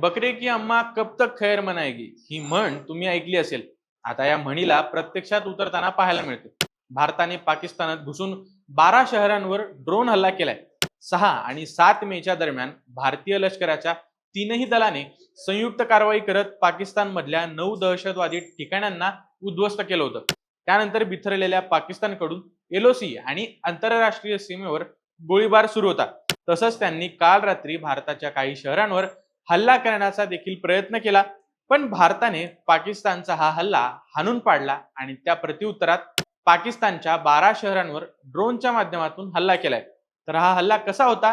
बकरे की अम्मा कब तक खैर मनाएगी? ही म्हण तुम्ही ऐकली असेल. आता या म्हणीला प्रत्यक्षात उतरताना पाहायला मिळते. भारताने पाकिस्तानात घुसून बारा शहरांवर ड्रोन हल्ला केलाय. सहा आणि सात मेच्या दरम्यान भारतीय लष्कराच्या तीनही दलाने संयुक्त कारवाई करत पाकिस्तान मधल्या नऊ दहशतवादी ठिकाणांना उद्ध्वस्त केलं होतं. त्यानंतर बिथरलेल्या पाकिस्तानकडून एलओसी आणि आंतरराष्ट्रीय सीमेवर गोळीबार सुरू होता. तसंच त्यांनी काल रात्री भारताच्या काही शहरांवर हल्ला करण्याचा देखील प्रयत्न केला. पण भारताने पाकिस्तानचा हा हल्ला हाणून पाडला आणि त्या प्रत्युत्तरात पाकिस्तानच्या बारा शहरांवर ड्रोनच्या माध्यमातून हल्ला केलाय. तर हा हल्ला कसा होता?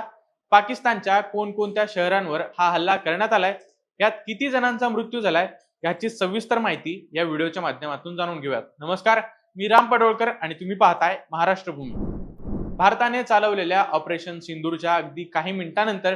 पाकिस्तानच्या कोणकोणत्या शहरांवर हा हल्ला करण्यात आलाय? यात किती जणांचा मृत्यू झालाय? याची सविस्तर माहिती या व्हिडिओच्या माध्यमातून जाणून घेऊयात. नमस्कार मी राम पडोळकर आणि तुम्ही पाहताय महाराष्ट्र भूमी भारताने चालवलेल्या ऑपरेशन सिंदूरच्या अगदी काही मिनिटांनंतर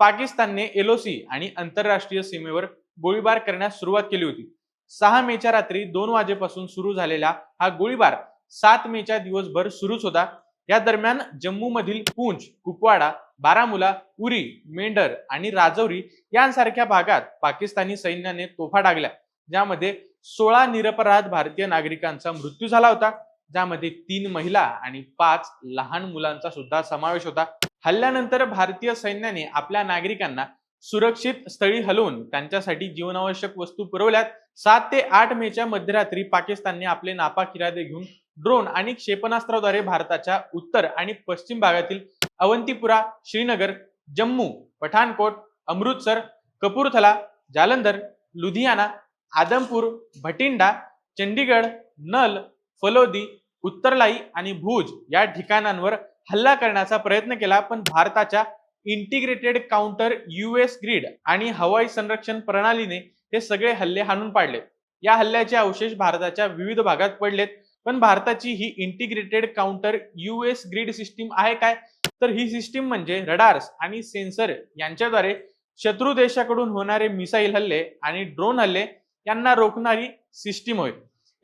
पाकिस्तानने एलओसी आणि आंतरराष्ट्रीय सीमेवर गोळीबार करण्यास सुरुवात केली होती. सहा मेच्या रात्री दोन वाजेपासून सुरू झालेला हा गोळीबार सात मेच्या दिवसभर सुरूच होता. या दरम्यान जम्मू मधील पूंछ कुपवाडा बारामुला उरी मेंढर आणि राजौरी यांसारख्या भागात पाकिस्तानी सैन्याने तोफा डागल्या. ज्यामध्ये सोळा निरपराध भारतीय नागरिकांचा मृत्यू झाला होता. ज्यामध्ये तीन महिला आणि पाच लहान मुलांचा सुद्धा समावेश होता. हल्ल्यानंतर भारतीय सैन्याने आपल्या नागरिकांना सुरक्षित स्थळी हलवून त्यांच्यासाठी जीवनावश्यक वस्तू पुरवल्यात. सात ते आठ मेच्या मध्यरात्री पाकिस्तानने आपले नापाक इरादे घेऊन ड्रोन आणि क्षेपणास्त्राद्वारे भारताच्या उत्तर आणि पश्चिम भागातील अवंतीपुरा श्रीनगर जम्मू पठाणकोट अमृतसर कपूरथला जालंधर लुधियाना आदमपूर भटिंडा चंडीगड नल फलोदी उत्तरलाई आणि भुज या ठिकाणांवर हल्ला करण्याचा प्रयत्न केला पण भारताच्या इंटिग्रेटेड काउंटर युएस ग्रीड आणि हवाई संरक्षण प्रणालीने हे सगळे हल्ले हाणून पाडले. या हल्ल्याचे अवशेष भारताच्या विविध भागात पडलेत. पण भारताची ही integrated counter U S grid system आहे काय? तर ही सिस्टीम म्हणजे रडार्स आणि सेन्सर यांच्याद्वारे शत्रू देशाकडून होणारे मिसाईल हल्ले आणि ड्रोन हल्ले यांना रोखणारी सिस्टीम होय.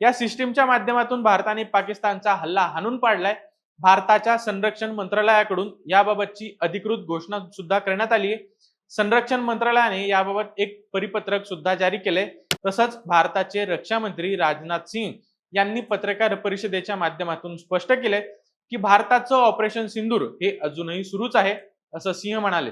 या सिस्टीमच्या माध्यमातून भारताने पाकिस्तानचा हल्ला हाणून पाडलाय. भारताच्या संरक्षण मंत्रालयाकडून याबाबतची अधिकृत घोषणा सुद्धा करण्यात आली आहे. संरक्षण मंत्रालयाने याबाबत एक परिपत्रक सुद्धा जारी केले तसंच भारताचे रक्षा मंत्री राजनाथ सिंग यांनी पत्रकार परिषदेच्या माध्यमातून स्पष्ट केले की भारताचं ऑपरेशन सिंदूर हे अजूनही सुरूच आहे असं सिंह म्हणाले.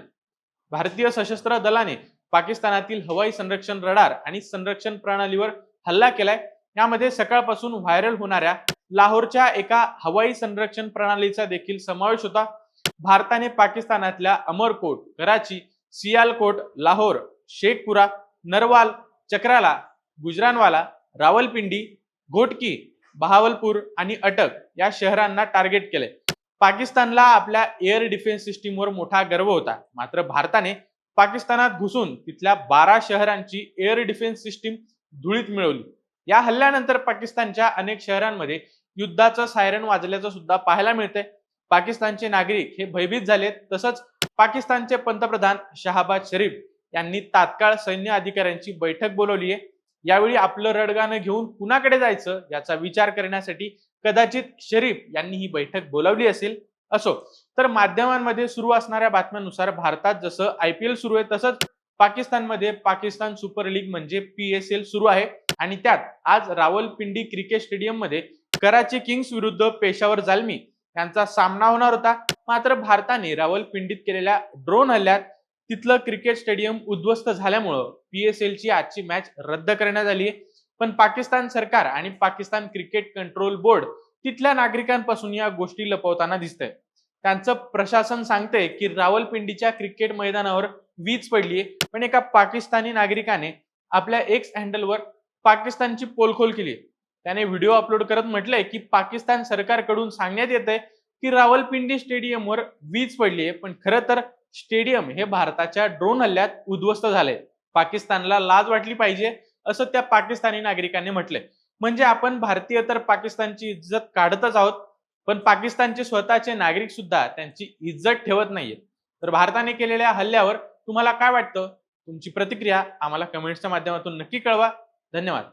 भारतीय सशस्त्र दलाने पाकिस्तानातील हवाई संरक्षण रडार आणि संरक्षण प्रणालीवर हल्ला केलाय. यामध्ये सकाळपासून व्हायरल होणाऱ्या लाहोरच्या एका हवाई संरक्षण प्रणालीचा देखील समावेश होता. भारताने पाकिस्तानातल्या अमरकोट कराची सियालकोट लाहोर शेखपुरा नरवाल चक्राला गुजरानवाला रावलपिंडी घोटकी बहावलपूर आणि अटक या शहरांना टार्गेट केले. पाकिस्तानला आपल्या एअर डिफेन्स सिस्टीमवर मोठा गर्व होता. मात्र भारताने पाकिस्तानात घुसून तिथल्या बारा शहरांची एअर डिफेन्स सिस्टीम धुळीत मिळवली. या हल्ल्यानंतर पाकिस्तानच्या अनेक शहरांमध्ये युद्धाचं सायरन वाजल्याचं सुद्धा पाहायला मिळतंय. पाकिस्तानचे नागरिक हे भयभीत झालेत. तसंच पाकिस्तानचे पंतप्रधान शहाबाज शरीफ यांनी तात्काळ सैन्य अधिकाऱ्यांची बैठक बोलवली आहे. यावेळी आपलं रडगाणं घेऊन कुणाकडे जायचं याचा विचार करण्यासाठी कदाचित शरीफ यांनी ही बैठक बोलावली असेल असो. तर माध्यमांमध्ये सुरू असणाऱ्या बातम्यांनुसार भारतात जसं आय पी एल सुरू आहे तसंच पाकिस्तानमध्ये पाकिस्तान सुपर लीग म्हणजे पी एस एल सुरू आहे. आणि त्यात आज रावलपिंडी क्रिकेट स्टेडियममध्ये कराची किंग्स विरुद्ध पेशावर जालमी. यांचा सामना होणार होता. मात्र भारताने रावलपिंडीत केलेल्या ड्रोन हल्ल्यात तिथलं क्रिकेट स्टेडियम उद्ध्वस्त झाल्यामुळं पी एस ची आजची मॅच रद्द करण्यात आली आहे पण पाकिस्तान सरकार आणि पाकिस्तान क्रिकेट कंट्रोल बोर्ड तिथल्या नागरिकांपासून या गोष्टी लपवताना दिसतंय. त्यांचं प्रशासन सांगतंय की रावलपिंडीच्या क्रिकेट मैदानावर वीज पडली पण एका पाकिस्तानी नागरिकाने आपल्या एक्स हँडलवर पाकिस्तानची पोलखोल केली त्याने व्हिडिओ अपलोड करत म्हटलंय की पाकिस्तान सरकारकडून सांगण्यात येत आहे की रावलपिंडी स्टेडियमवर वीज पडली आहे. पण खरं तर स्टेडियम हे भारताच्या ड्रोन हल्ल्यात उद्ध्वस्त झाले पाकिस्तानला लाज वाटली पाहिजे असं त्या पाकिस्तानी नागरिकांनी म्हटलंय. म्हणजे आपण भारतीय तर पाकिस्तानची इज्जत काढतच आहोत पण पाकिस्तानचे स्वतःचे नागरिक सुद्धा त्यांची इज्जत ठेवत नाहीये तर भारताने केलेल्या हल्ल्यावर तुम्हाला काय वाटतं? तुमची प्रतिक्रिया आम्हाला कमेंट्सच्या माध्यमातून नक्की कळवा. धन्यवाद.